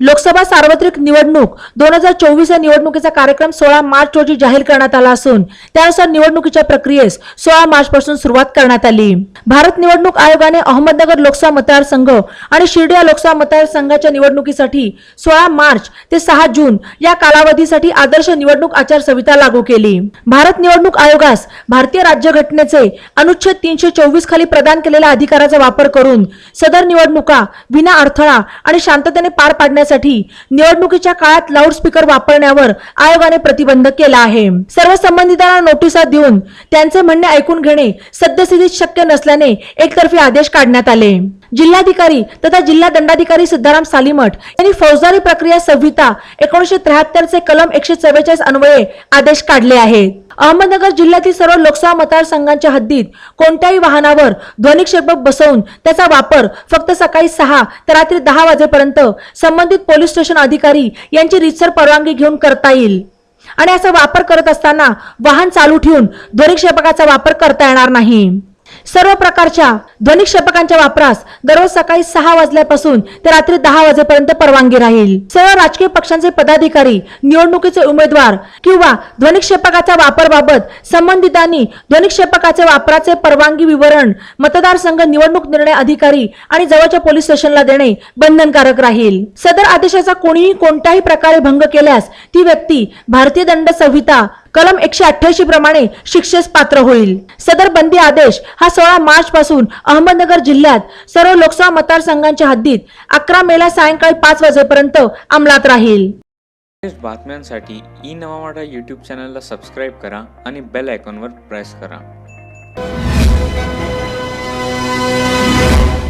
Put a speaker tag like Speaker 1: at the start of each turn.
Speaker 1: लोकसभा सार्वत्रिक निवडणूक दोन हजार चोवीस या निवडणुकीचा कार्यक्रम सोळा मार्च रोजी जाहीर करण्यात आला असून त्यानुसार निवडणुकीच्या प्रक्रियेस सोळा मार्च पासून सुरुवात करण्यात आली. भारत निवडणूक आयोगाने अहमदनगर लोकसभा मतदारसंघ आणि शिर्डी या लोकसभा मतदारसंघाच्या निवडणुकीसाठी सोळा मार्च ते सहा जून या कालावधीसाठी आदर्श निवडणूक आचारसंहिता लागू केली. भारत निवडणूक आयोगास भारतीय राज्यघटनेचे अनुच्छेद तीनशे चोवीस खाली प्रदान केलेल्या अधिकाराचा वापर करून सदर निवडणुका विना अडथळा आणि शांततेने पार करण्यासाठी निवडणुकीच्या काळात लाऊडस्पीकर वापरण्यावर आयोगाने प्रतिबंध केला आहे. सर्व संबंधितांना नोटिसा देऊन त्यांचे म्हणणे ऐकून घेणे सद्यस्थितीत शक्य नसल्याने एकतर्फी आदेश काढण्यात आले. जिल्हाधिकारी तथा जिल्हा दंडाधिकारी सिद्धाराम सालीमठ यांनी फौजदारी प्रक्रिया संहिता एकोणीशे त्र्याहत्तरचे कलम एकशे चव्वेचाळीस अन्वये आदेश काढले आहेत. अहमदनगर जिल्ह्यातील सर्व लोकसभा मतदारसंघांच्या हद्दीत कोणत्याही वाहनावर ध्वनिक्षेपक बसवून त्याचा वापर फक्त सकाळी सहा ते रात्री दहा वाजेपर्यंत संबंधित पोलीस स्टेशन अधिकारी यांची रितसर परवानगी घेऊन करता येईल. आणि असा वापर करत असताना वाहन चालू ठेवून ध्वनिक्षेपकाचा वापर करता येणार नाही. सर्व प्रकारच्या ध्वनिक्षेपकांच्या वापरास दररोज सकाळी सहा वाजल्यापासून ते रात्री दहा वाजेपर्यंत परवानगी राहील. सर्व राजकीय पक्षांचे पदाधिकारी निवडणुकीचे उमेदवार किंवा ध्वनिक्षेपकाच्या वापराबाबत संबंधितांनी ध्वनिक्षेपकाचे वापराचे परवानगी विवरण मतदारसंघ निवडणूक निर्णय अधिकारी आणि जवळच्या पोलीस स्टेशनला देणे बंधनकारक राहील. सदर आदेशाचा कोणीही कोणत्याही प्रकारे भंग केल्यास ती व्यक्ती भारतीय दंड संहिता कलम एकशे अठ्ठ्याऐंशी प्रमाणे शिक्षेस पात्र होईल. सदर बंदी आदेश हा सोळा मार्च पासून अहमदनगर जिल्ह्यात सर्व लोकसभा मतदारसंघांच्या हद्दीत अकरा मेला सायंकाळी पाच वाजेपर्यंत अंमलात राहील.
Speaker 2: बातम्यांसाठी ई नवा मराठा यूट्यूब चॅनलला सबस्क्राईब करा आणि बेल आयकॉनवर प्रेस करा.